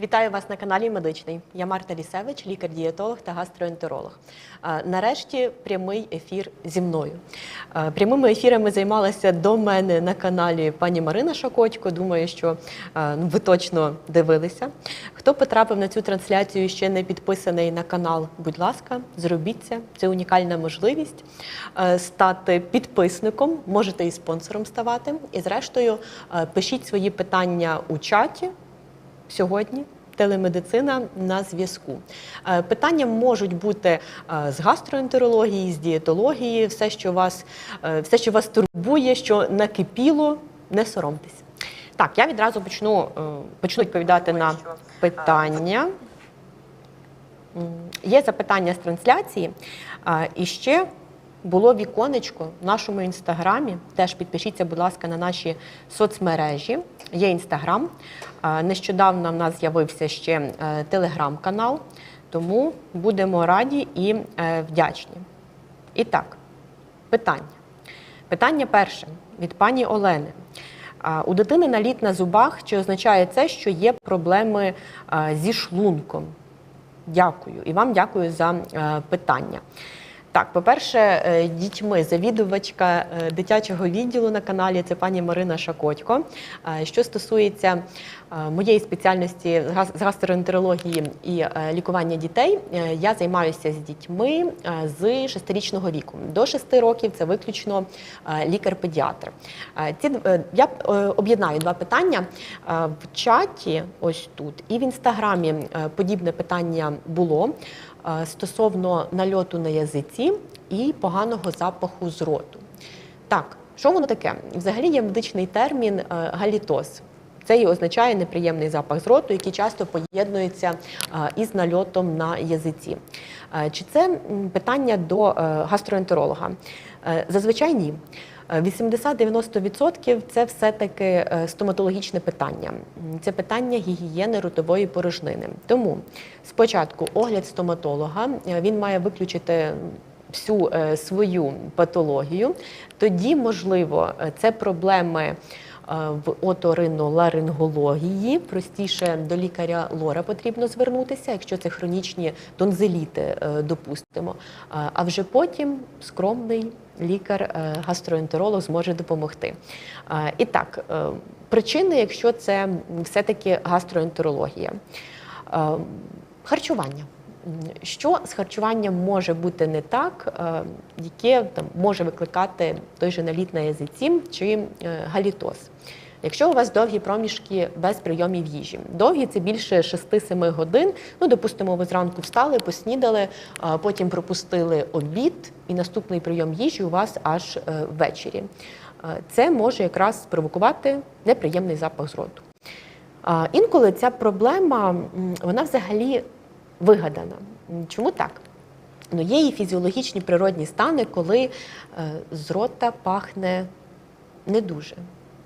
Вітаю вас на каналі Медичний. Я Марта Лісевич, лікар-дієтолог та гастроентеролог. Нарешті прямий ефір зі мною. Прямими ефірами займалася до мене на каналі пані Марина Шакотько. Думаю, що ви точно дивилися. Хто потрапив на цю трансляцію ще не підписаний на канал, будь ласка, зробіть це. Це унікальна можливість стати підписником, можете і спонсором ставати. І зрештою пишіть свої питання у чаті. Сьогодні телемедицина на зв'язку. Е, Питання можуть бути е, з гастроентерології, з дієтології, все, що вас, е, все, що вас турбує, що накипіло, не соромтесь. Так, я відразу почну, почну відповідати на питання. Є запитання з трансляції. І ще було віконечко в нашому інстаграмі. Теж підпишіться, будь ласка, на наші соцмережі. Є інстаграм. Нещодавно в нас з'явився ще е, телеграм-канал, тому будемо раді і е, вдячні. І так, питання. Питання перше від пані Олени. У дитини наліт на зубах, чи означає це, що є проблеми зі шлунком? Дякую. І вам дякую за е, питання. Так, по-перше, е, дітьми завідувачка е, дитячого відділу на каналі це пані Марина Шакотько. Е, Що стосується моєї спеціальності з гастроентерології і лікування дітей, я займаюся з дітьми з шестирічного віку. До шести років це виключно лікар-педіатр. Я об'єднаю два питання в чаті, ось тут, і в інстаграмі подібне питання було стосовно нальоту на язиці і поганого запаху з роту. Так, що воно таке? Взагалі є медичний термін е, галітоз. Це і означає неприємний запах з роту, який часто поєднується е, із нальотом на язиці. Е, Чи це питання до е, гастроентеролога? Е, Зазвичай ні. Е, 80-90% це все-таки е, стоматологічне питання. Це питання гігієни ротової порожнини. Тому спочатку огляд стоматолога е, він має виключити всю е, свою патологію. Тоді, можливо, це проблеми в оториноларингології. Простіше до лікаря лора потрібно звернутися, якщо це хронічні тонзиліти, е, допустимо. А вже потім скромний лікар-гастроентеролог зможе допомогти. Е, І так, е, причини, якщо це все-таки гастроентерологія. Е, Харчування. Що з харчуванням може бути не так, е, яке там може викликати той же наліт на язиці чи е, галітоз? Якщо у вас довгі проміжки без прийомів їжі, довгі це більше 6-7 годин. Ну, допустимо, ви зранку встали, поснідали, потім пропустили обід, і наступний прийом їжі у вас аж е, ввечері. Це може якраз спровокувати неприємний запах з роту. Інколи ця проблема вона взагалі вигадана. Чому так? Ну, є і фізіологічні природні стани, коли е, з рота пахне не дуже,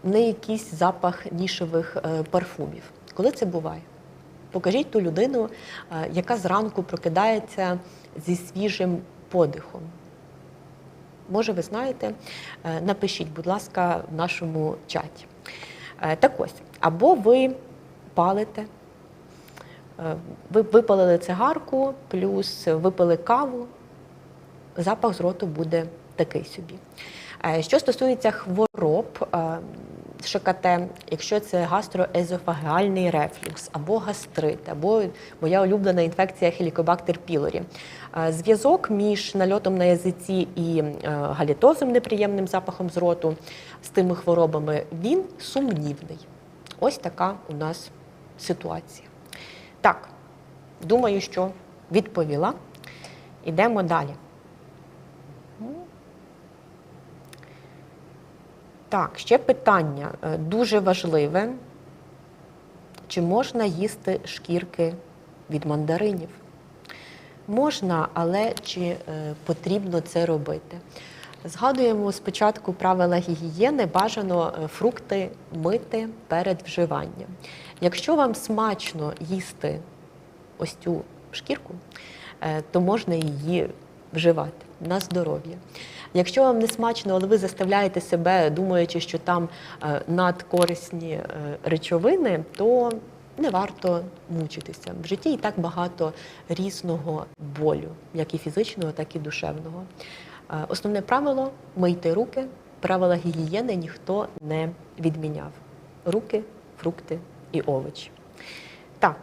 не якийсь запах нішевих е, парфумів. Коли це буває? Покажіть ту людину, е, яка зранку прокидається зі свіжим подихом. Може, ви знаєте, Е, напишіть, будь ласка, в нашому чаті. Так ось, або ви палите, ви випалили цигарку, плюс випили каву, запах з роту буде такий собі. Е, Що стосується хвороб е, ШКТ, якщо це гастроезофагеальний рефлюкс, або гастрит, або моя улюблена інфекція хелікобактер пілорі, зв'язок між нальотом на язиці і е, галітозом, неприємним запахом з роту, з тими хворобами, він сумнівний. Ось така у нас ситуація. Так, думаю, що відповіла. Ідемо далі. Так, ще питання е, дуже важливе. Чи можна їсти шкірки від мандаринів? Можна, але чи е, потрібно це робити? Згадуємо спочатку правила гігієни, бажано е, фрукти мити перед вживанням. Якщо вам смачно їсти ось цю шкірку, то можна її вживати на здоров'я. Якщо вам не смачно, але ви заставляєте себе, думаючи, що там е, надкорисні е, речовини, то не варто мучитися. В житті і так багато різного болю, як і фізичного, так і душевного. Е, Основне правило мийте руки. Правила гігієни ніхто не відміняв. Руки, фрукти і овочі. Так,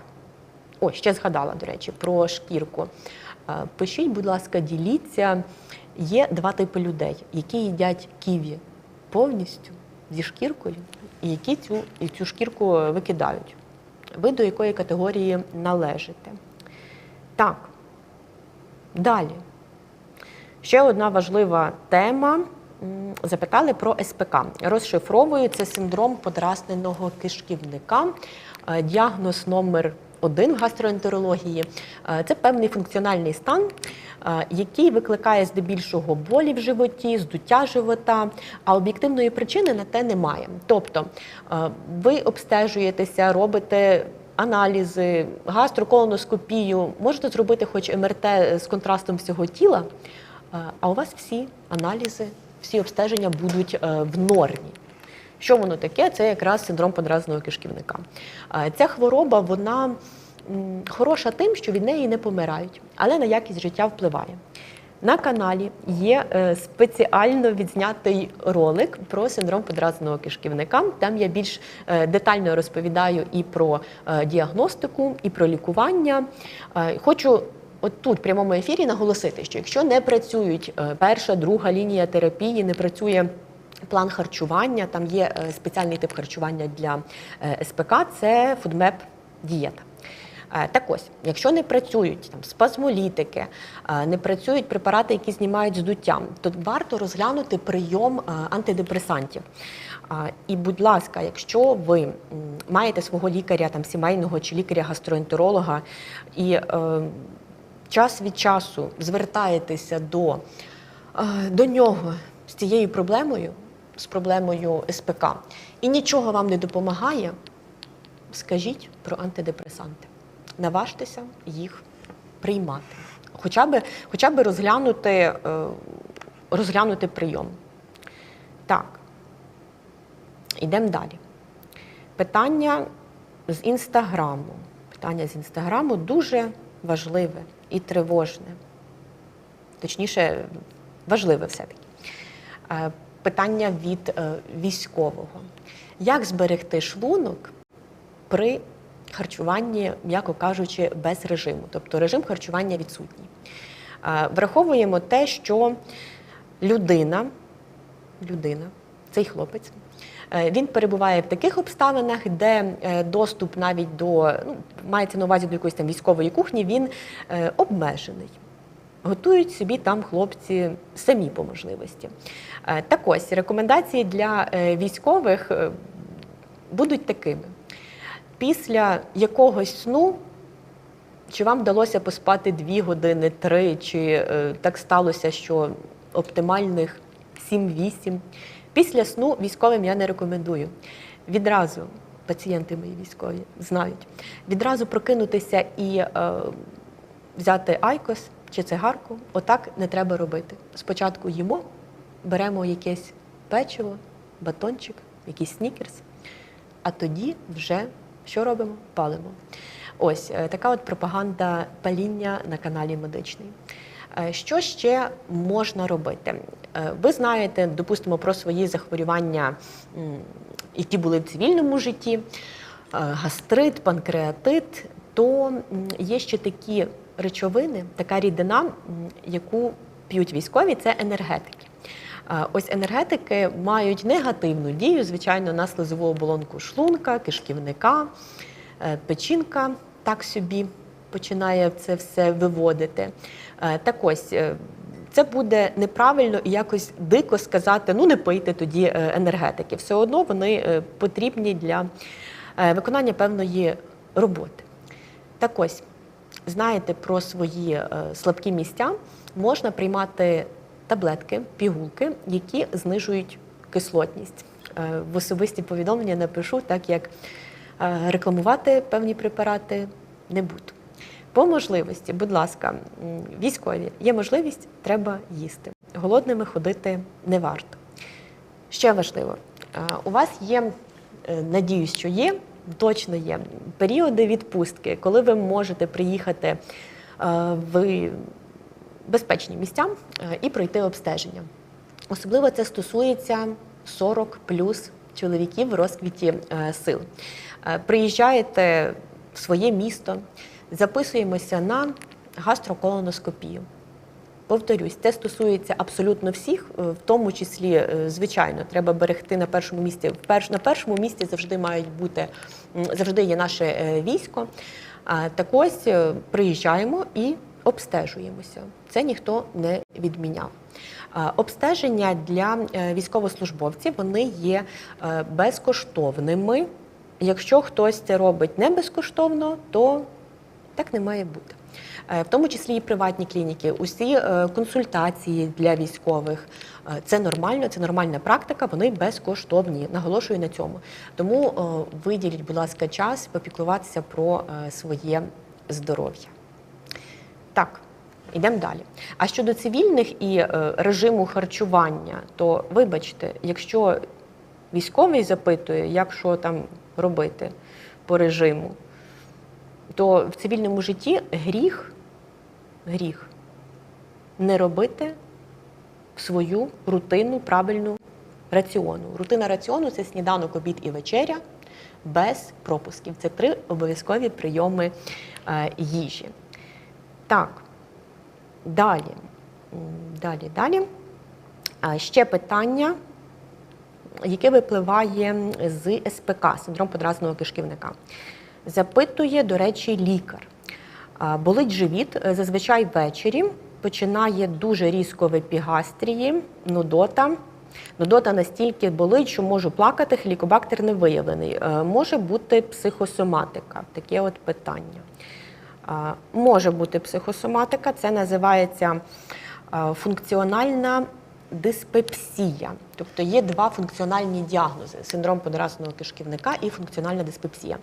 о, ще згадала, до речі, про шкірку. Пишіть, будь ласка, діліться. Є два типи людей, які їдять ківі повністю зі шкіркою, і які цю, і цю шкірку викидають. Ви до якої категорії належите? Так. Далі. Ще одна важлива тема. Запитали про СПК. Розшифровую це синдром подразненого кишківника. Е, Діагноз номер один в гастроентерології. Е, Це певний функціональний стан, який викликає здебільшого болі в животі, здуття живота, а об'єктивної причини на те немає. Тобто ви обстежуєтеся, робите аналізи, гастроколоноскопію, можете зробити хоч МРТ з контрастом всього тіла, а у вас всі аналізи, всі обстеження будуть е, в нормі. Що воно таке? Це якраз синдром подразного кишківника. Ця хвороба вона хороша тим, що від неї не помирають, але на якість життя впливає. На каналі є е, спеціально відзнятий ролик про синдром подразного кишківника. Там я більш е, детально розповідаю і про е, діагностику, і про лікування. Хочу от тут в прямому ефірі наголосити, що якщо не працюють перша, друга лінія терапії, не працює. План харчування, там є спеціальний тип харчування для СПК, це фудмеп дієта. Е, Так ось, якщо не працюють там спазмолітики, е, не працюють препарати, які знімають здуття, то варто розглянути прийом е, антидепресантів. І, будь ласка, якщо ви маєте свого лікаря, там сімейного чи лікаря-гастроентеролога, і час від часу звертаєтеся до, до нього з цією проблемою, з проблемою СПК, і нічого вам не допомагає, скажіть про антидепресанти. Наважтеся їх приймати. Хоча б, хоча б розглянути, е, розглянути прийом. Так. Йдемо далі. Питання з інстаграму. Питання з інстаграму дуже важливе і тривожне. Точніше, важливе все-таки. Е, Питання від е, військового. Як зберегти шлунок при харчуванні, м'яко кажучи, без режиму? Тобто режим харчування відсутній. Враховуємо те, що людина, людина, цей хлопець, е, він перебуває в таких обставинах, де е, доступ навіть до, ну, мається на увазі до якоїсь там військової кухні, він е, обмежений. Готують собі там хлопці самі по можливості. Так ось рекомендації для військових будуть такими: після якогось сну, чи вам вдалося поспати 2 години, 3, чи е, так сталося, що оптимальних 7-8. Після сну військовим я не рекомендую. Відразу пацієнти мої військові знають, відразу прокинутися і е, взяти айкос чи цигарку, отак не треба робити. Спочатку їмо, беремо якесь печиво, батончик, якийсь снікерс, а тоді вже що робимо? Палимо. Ось е, така от пропаганда паління на каналі медичний. Е, Що ще можна робити? Е, Ви знаєте, допустимо, про свої захворювання, які були в цивільному житті, гастрит, панкреатит, то є ще такі речовини, така рідина, яку п'ють військові, це енергетики. Ось енергетики мають негативну дію, звичайно, на слизову оболонку шлунка, кишківника, е, печінка так собі починає це все виводити. Е, Так ось. е, Це буде неправильно і якось дико сказати, ну не пийте тоді енергетики. Все одно вони потрібні для виконання певної роботи. Так ось, знаєте про свої слабкі місця, можна приймати таблетки, пігулки, які знижують кислотність. Е, В особисті повідомлення напишу, так як е, рекламувати певні препарати не буду. По можливості, будь ласка, військові, є можливість, треба їсти. Голодними ходити не варто. Ще важливо, е, у вас є, надіюсь, що є точно є. Періоди відпустки, коли ви можете приїхати в безпечні місця е, і пройти обстеження. Особливо це стосується 40 плюс чоловіків в розквіті е, сил. Е, Приїжджаєте в своє місто, записуємося на гастроколоноскопію. Повторюсь, це стосується абсолютно всіх, в тому числі, звичайно, треба берегти на першому місці. На першому місці завжди мають бути завжди є наше військо. Так ось приїжджаємо і обстежуємося. Це ніхто не відміняв. Обстеження для е, військовослужбовців вони є е, безкоштовними. Якщо хтось це робить не безкоштовно, то так не має бути. Е, В тому числі і приватні клініки, усі е, консультації для військових. е, Це нормально, це нормальна практика, вони безкоштовні. Наголошую на цьому. Тому е, виділіть, будь ласка, час попіклуватися про е, своє здоров'я. Так, йдемо далі. А щодо цивільних і е, режиму харчування, то вибачте, якщо військовий запитує, як що там робити по режиму, то в цивільному житті гріх, гріх не робити свою рутинну правильну раціону. Рутина раціону це сніданок, обід і вечеря без пропусків. Це три обов'язкові прийоми е, їжі. Так, далі. Далі, далі. Ще питання, яке випливає з СПК, синдром подразного кишківника. Запитує, до речі, лікар. Болить живіт е, зазвичай ввечері, починає дуже різко в епігастрії, нудота. Нудота настільки болить, що можу плакати, хелікобактер не виявлений. Е, Може бути психосоматика, таке от питання. Може бути психосоматика, це називається функціональна диспепсія. Тобто є два функціональні діагнози: синдром подразного кишківника і функціональна диспепсія.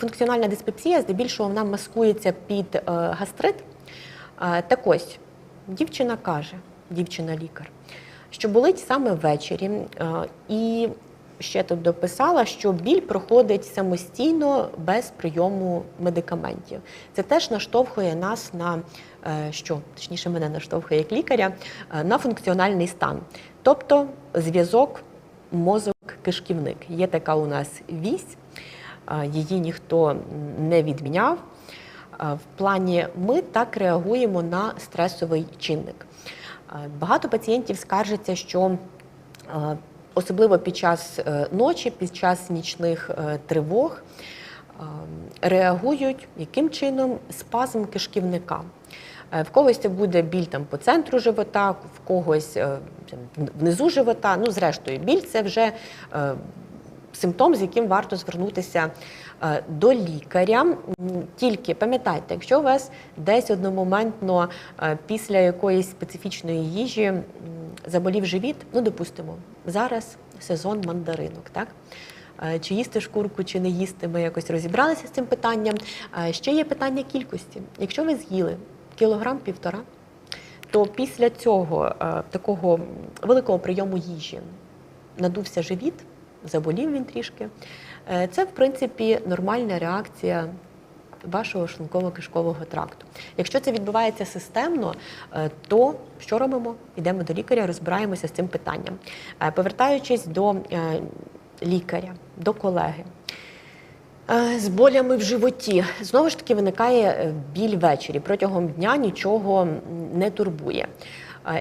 Функціональна диспепсія здебільшого вона маскується під е, гастрит. Так ось, дівчина каже, дівчина-лікар, що болить саме ввечері, е, і ще тут дописала, що біль проходить самостійно без прийому медикаментів. Це теж наштовхує нас на е, що, точніше, мене наштовхує як лікаря, е, на функціональний стан. Тобто зв'язок мозок-кишківник. Є така у нас вісь, її ніхто не відміняв. В плані ми так реагуємо на стресовий чинник. Багато пацієнтів скаржаться, що особливо під час е, ночі, під час нічних е, тривог е, реагують яким чином спазм кишківника. В когось це буде біль там по центру живота, в когось внизу живота. Ну, зрештою, біль це вже симптом, з яким варто звернутися до лікаря. Тільки пам'ятайте, якщо у вас десь одномоментно після якоїсь специфічної їжі заболів живіт, ну допустимо, зараз сезон мандаринок, так? Е, Чи їсти шкурку, чи не їсти, ми якось розібралися з цим питанням. Е, Ще є питання кількості. Якщо ви з'їли кілограм півтора, то після цього е, такого великого прийому їжі надувся живіт, заболів він трішки. Це, в принципі, нормальна реакція вашого шлунково-кишкового тракту. Якщо це відбувається системно, е, то що робимо? Йдемо до лікаря, розбираємося з цим питанням. Е, Повертаючись до е, лікаря, до колеги. З болями в животі знову ж таки виникає біль ввечері. Протягом дня нічого не турбує.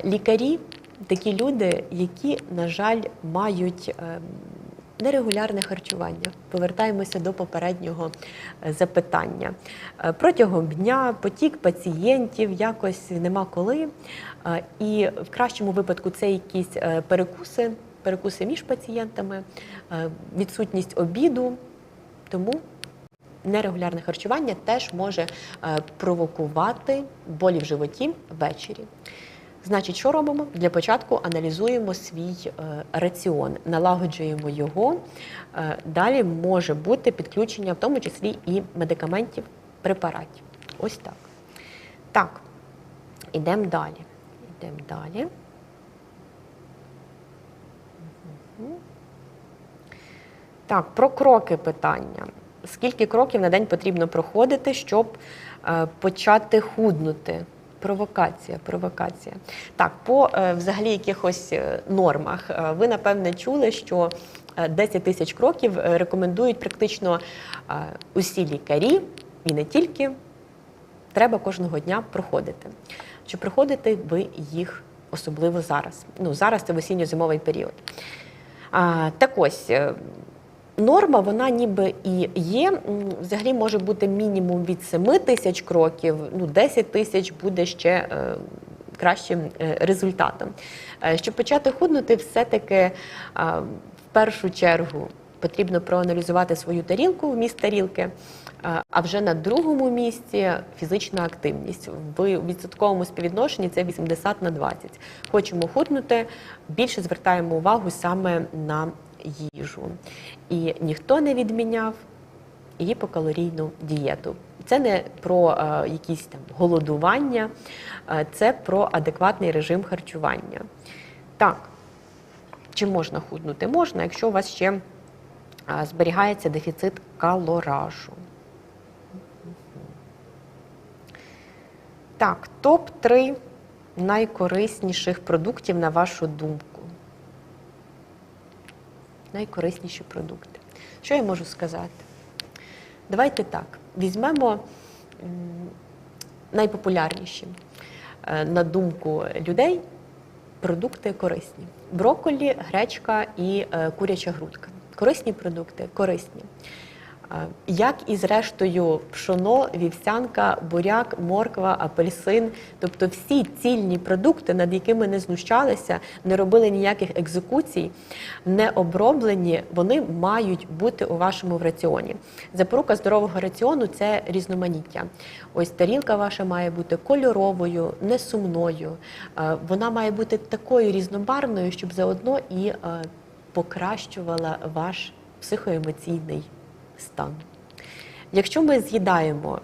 Лікарі такі люди, які, на жаль, мають е, нерегулярне харчування. Повертаємося до попереднього е, запитання. Е, Протягом дня потік пацієнтів якось нема коли. Е, І в кращому випадку це якісь перекуси, перекуси між пацієнтами, відсутність обіду. Тому нерегулярне харчування теж може провокувати болі в животі ввечері. Значить, що робимо? Для початку аналізуємо свій е, раціон, налагоджуємо його. Е, далі може бути підключення, в тому числі і медикаментів, препаратів. Ось так. Так, ідемо далі. Йдемо далі. Так, про кроки питання. Скільки кроків на день потрібно проходити, щоб е, почати худнути? Провокація, провокація. Так, по е, взагалі якихось е, нормах. Е, ви напевне чули, що е, 10 тисяч кроків рекомендують практично усі лікарі і не тільки. Треба кожного дня проходити. Чи проходите ви їх особливо зараз? Ну, зараз це в осінньо-зимовий період. Так ось. Норма, вона ніби і є. Взагалі може бути мінімум від 7 тисяч кроків, ну 10 тисяч буде ще е, кращим е, результатом. Е, щоб почати худнути, все-таки в першу чергу потрібно проаналізувати свою тарілку, вміст тарілки. А вже на другому місці фізична активність. В відсотковому співвідношенні це 80 на 20. Хочемо худнути, більше звертаємо увагу саме на їжу. І ніхто не відміняв гіпокалорійну дієту. Це не про е, якісь там голодування, е, це про адекватний режим харчування. Так, чи можна худнути? Можна, якщо у вас ще е, зберігається дефіцит калоражу. Так, топ-3 найкорисніших продуктів на вашу думку. Найкорисніші продукти. Що я можу сказати? Давайте так, візьмемо найпопулярніші, е, на думку людей, продукти корисні: брокколі, гречка і е, куряча грудка. Корисні продукти, корисні. Як і зрештою пшоно, вівсянка, буряк, морква, апельсин, тобто всі цільні продукти, над якими не знущалися, не робили ніяких екзекуцій, не оброблені, вони мають бути у вашому в раціоні. Запорука здорового раціону це різноманіття. Ось тарілка ваша має бути кольоровою, не сумною. Вона має бути такою різнобарвною, щоб заодно і покращувала ваш психоемоційний стан. Якщо ми з'їдаємо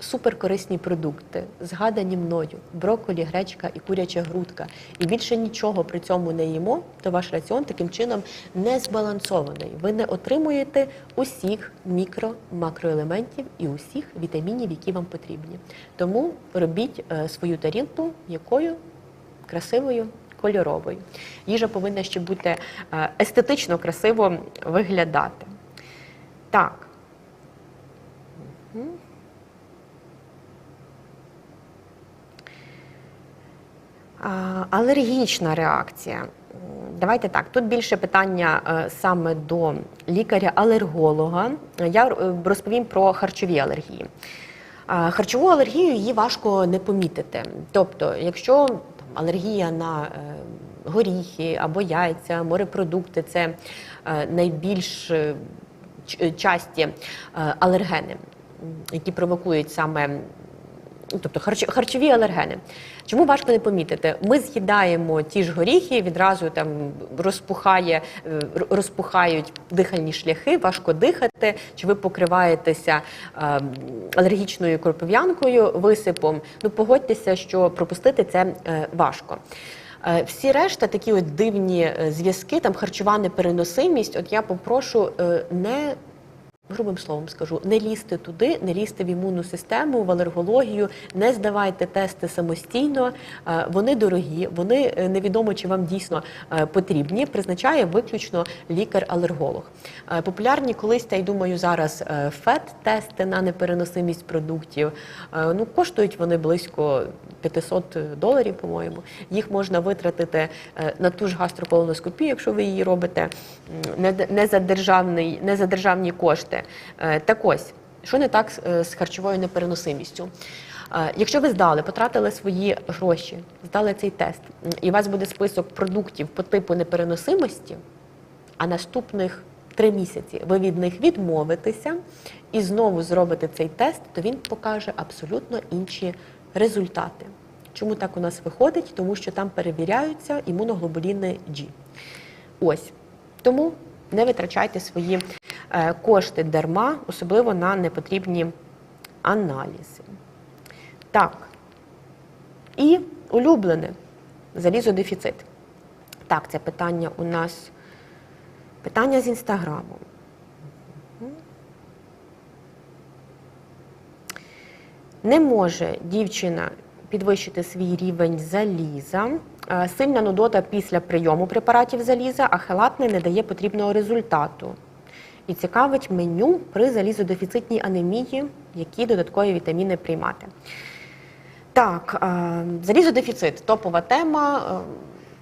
суперкорисні продукти, згадані мною, брокколі, гречка і куряча грудка, і більше нічого при цьому не їмо, то ваш раціон таким чином не збалансований. Ви не отримуєте усіх мікро-макроелементів і усіх вітамінів, які вам потрібні. Тому робіть е, свою тарілку якою красивою. Кольоровою. Їжа повинна ще бути е, естетично красиво виглядати. Так. Алергічна реакція. Давайте так. Тут більше питання е, саме до лікаря-алерголога. Я е, розповім про харчові алергії. Харчову алергію її важко не помітити. Тобто, якщо там, алергія на е, горіхи або яйця, морепродукти це найбільш часті е, алергени, які провокують саме тобто харч- харчові алергени. Чому важко не помітити? Ми з'їдаємо ті ж горіхи, відразу там розпухає, е, розпухають дихальні шляхи, важко дихати, чи ви покриваєтеся е, алергічною кропив'янкою, висипом. Ну погодьтеся, що пропустити це е, важко. Е, Всі решта такі от дивні е, зв'язки, там харчова непереносимість. От я попрошу е, не грубим словом скажу, не лізьте туди, не лізьте в імунну систему, в алергологію, не здавайте тести самостійно. Е, Вони дорогі, вони е, невідомо, чи вам дійсно е, потрібні. Призначає виключно лікар-алерголог. Популярні колись, та й думаю, зараз ФЕД-тести на непереносимість продуктів. Ну, коштують вони близько 500 доларів, по-моєму. Їх можна витратити на ту ж гастроколоноскопію, якщо ви її робите не за державний, не за державні кошти. Е, Так ось, що не так з- е, харчовою непереносимістю? Е, Якщо ви здали, потратили свої гроші, здали цей тест, і у вас буде список продуктів по типу непереносимості, а наступних три місяці ви від них відмовитеся і знову зробите цей тест, то він покаже абсолютно інші результати. Чому так у нас виходить? Тому що там перевіряються імуноглобуліни G. Ось. Тому не витрачайте свої Е, кошти дарма, особливо на непотрібні аналізи. Так. І улюблене залізодефіцит. Так, це питання у нас питання з інстаграму. Не може дівчина підвищити свій рівень заліза. Е, сильна нудота після прийому препаратів заліза, а хелатний не дає потрібного результату. І цікавить меню при залізодефіцитній анемії, які додаткові вітаміни приймати. Так, е, залізодефіцит топова тема. Е,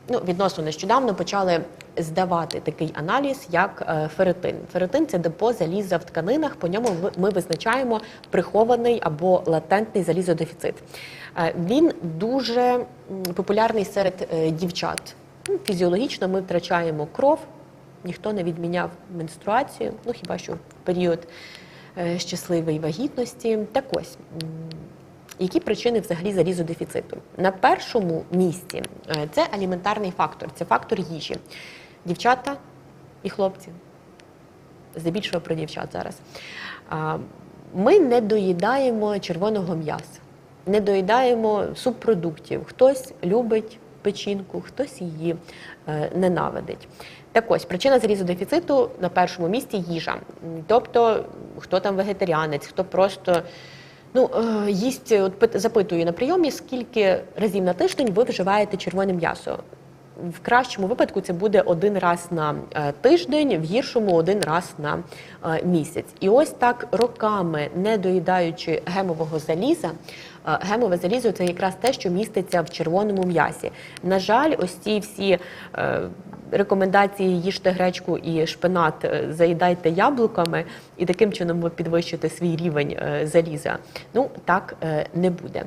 Ну, відносно нещодавно почали здавати такий аналіз, як е, ферритин. Ферритин це депо заліза в тканинах. По ньому ми визначаємо прихований або латентний залізодефіцит. Він дуже популярний серед дівчат. Ну, Фізіологічно ми втрачаємо кров, ніхто не відміняв менструацію, ну хіба що в період е, щасливої вагітності. Так ось. які причини взагалі залізодефіциту? На першому місці е, це аліментарний фактор, це фактор їжі. Дівчата і хлопці. Здебільшого про дівчат зараз. Ми не доїдаємо червоного м'яса, не доїдаємо субпродуктів. Хтось любить печінку, хтось її е, ненавидить. Так ось причина залізодефіциту на першому місці їжа. Тобто, хто там вегетаріанець, хто просто Ну, е, їсть, от пит- запитую на прийомі, скільки разів на тиждень ви вживаєте червоне м'ясо. В кращому випадку це буде один раз на е, тиждень, в гіршому один раз на е, місяць. І ось так роками, не доїдаючи гемового заліза, е, гемове залізо це якраз те, що міститься в червоному м'ясі. На жаль, ось ці всі рекомендації їжте гречку і шпинат, заїдайте яблуками, і таким чином ви підвищите свій рівень заліза. Ну так не буде.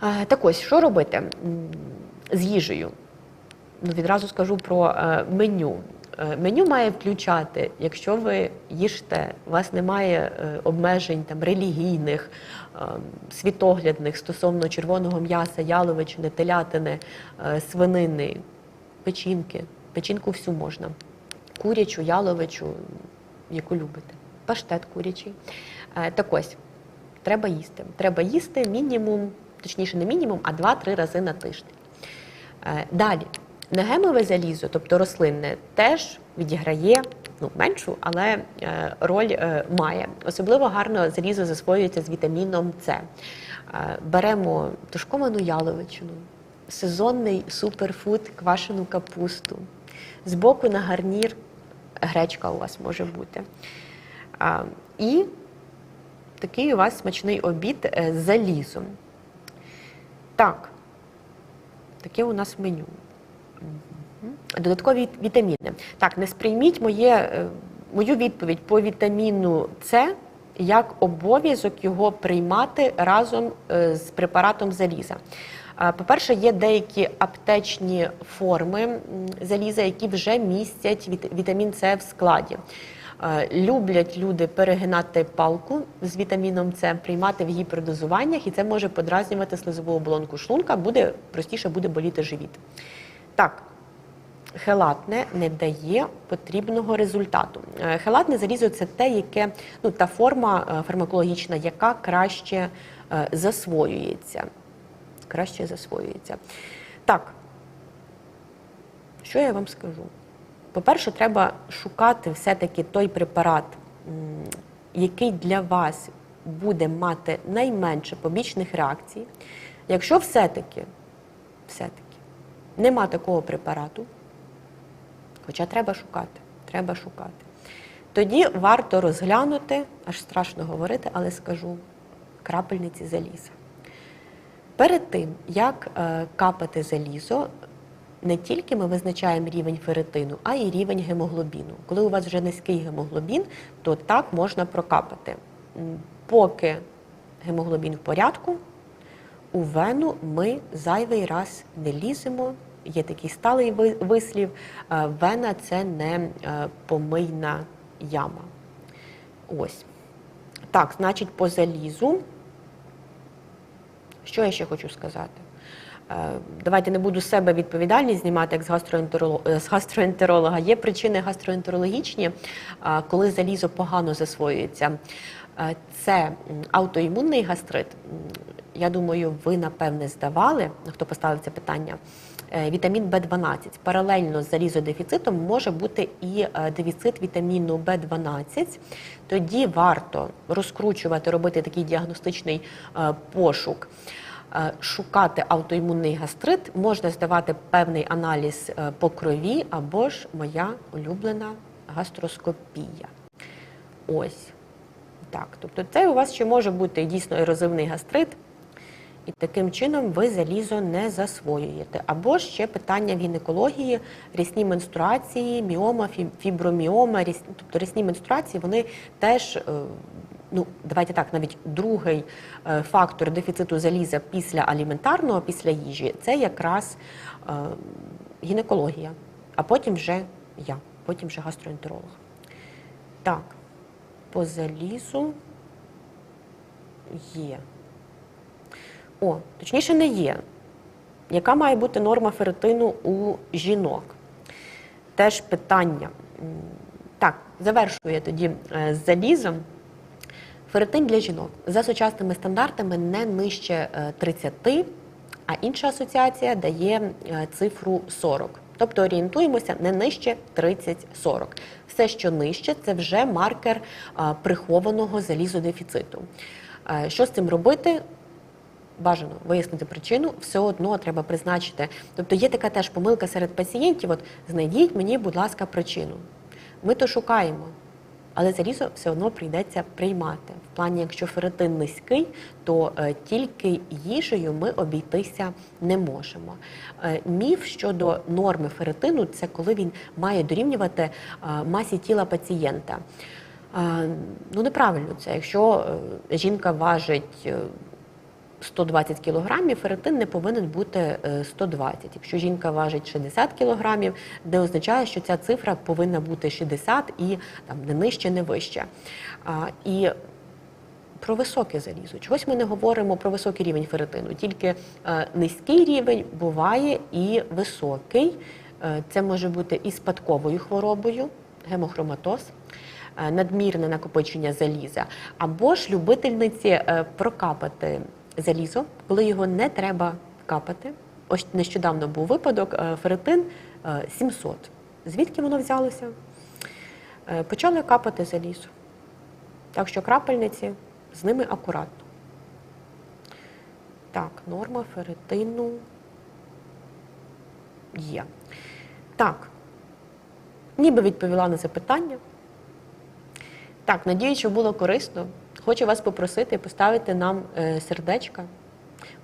Так ось, що робити з їжею? Ну, відразу скажу про е, меню. Е, Меню має включати, якщо ви їжте, у вас немає е, обмежень там релігійних, світоглядних стосовно червоного м'яса, яловичини, телятини, свинини, печінки. Печінку всю можна. Курячу, яловичу, яку любите. Паштет курячий. Так ось, треба їсти. Треба їсти мінімум, точніше, не мінімум, а 2-3 рази на тиждень. Далі, негемове залізо, тобто рослинне, теж відіграє ну, меншу, але е, роль е, має. Особливо гарно залізо засвоюється з вітаміном С. Е, Беремо тушковану яловичину, сезонний суперфуд, квашену капусту. Збоку на гарнір гречка у вас може бути. А, І такий у вас смачний обід е, з залізом. Так, таке у нас меню. Додаткові вітаміни. Так, не сприйміть моє, е, мою відповідь по вітаміну С як обов'язок його приймати разом е, з препаратом заліза. Е, По-перше, є деякі аптечні форми заліза, які вже містять вітамін С в складі. Люблять люди перегинати палку з вітаміном С, приймати в гіпердозуваннях, і це може подразнювати слизову оболонку шлунка, буде простіше буде боліти живіт. Так, хелатне не дає потрібного результату. Е, Хелатне залізо це те, яке ну та форма е, фармакологічна, яка краще е, засвоюється. Краще засвоюється. Так, що я вам скажу? По-перше, треба шукати все-таки той препарат, який для вас буде мати найменше побічних реакцій. Якщо все-таки, все-таки нема такого препарату, хоча треба шукати, треба шукати, тоді варто розглянути, аж страшно говорити, але скажу, крапельниці заліза. Перед тим, як е, капати залізо, не тільки ми визначаємо рівень ферритину, а й рівень гемоглобіну. Коли у вас вже низький гемоглобін, то так можна прокапати. Поки гемоглобін в порядку, у вену ми зайвий раз не ліземо. Є такий сталий вислів: е, вена це не е, помийна яма. Ось. Так, значить, по залізу. Що я ще хочу сказати? Е, Давайте не буду себе відповідальність знімати як з гастроентеролога, з гастроентеролога. Є причини гастроентерологічні, коли залізо погано засвоюється. Це аутоімунний гастрит. Я думаю, ви напевне здавали, хто поставив це питання. Е, вітамін В12. Паралельно з залізодефіцитом може бути і е, дефіцит вітаміну В12. Тоді варто розкручувати, робити такий діагностичний е, пошук. Шукати автоімунний гастрит, можна здавати певний аналіз по крові або ж моя улюблена гастроскопія. Ось так. Тобто, це у вас ще може бути дійсно ерозивний гастрит, і таким чином ви залізо не засвоюєте. Або ще питання в гінекології, рісні менструації, міома, фіброміома, ріс- тобто рісні менструації, вони теж. е, Ну, давайте так, навіть другий е, фактор дефіциту заліза після аліментарного, після їжі, це якраз е, гінекологія, а потім вже я, потім вже гастроентеролог. Так, по залізу є. О, точніше, не є. Яка має бути норма ферритину у жінок? Теж питання. Так, завершую я тоді е, з залізом. Ферритин для жінок за сучасними стандартами не нижче е, 30, а інша асоціація дає е, цифру 40. Тобто орієнтуємося не нижче 30-40. Все, що нижче, це вже маркер е, прихованого залізодефіциту. Е, Що з цим робити? Бажано вияснити причину, все одно треба призначити. Тобто є така теж помилка серед пацієнтів: от знайдіть мені, будь ласка, причину. Ми то шукаємо, але залізо все одно прийдеться приймати. В плані, якщо ферритин низький, то е, тільки їжею ми обійтися не можемо. Е, міф щодо норми ферритину це коли він має дорівнювати е, масі тіла пацієнта. Е, ну, неправильно це. Якщо е, жінка важить. Е, 120 кілограмів, ферритин не повинен бути е, 120. Якщо жінка важить 60 кілограмів, не означає, що ця цифра повинна бути 60 і там не нижче, не вище. А, І про високе залізо. Чогось ми не говоримо про високий рівень ферритину. Тільки е, низький рівень буває і високий. Е, Це може бути і спадковою хворобою, гемохроматоз, е, надмірне накопичення заліза, або ж любительниці е, прокапати залізо, коли його не треба капати. Ось нещодавно був випадок, е, ферритин е, 700. Звідки воно взялося? Е, Почали капати залізо. Так що крапельниці з ними акуратно. Так, норма ферритину є. Так, ніби відповіла на запитання. Так, надію, що було корисно. Хочу вас попросити поставити нам е, сердечка.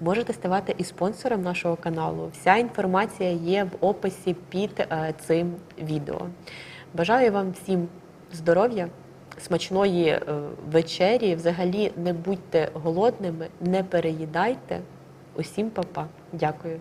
Можете ставати і спонсором нашого каналу. Вся інформація є в описі під е, цим відео. Бажаю вам всім здоров'я, смачної е, вечері. Взагалі не будьте голодними, не переїдайте. Усім па-па. Дякую.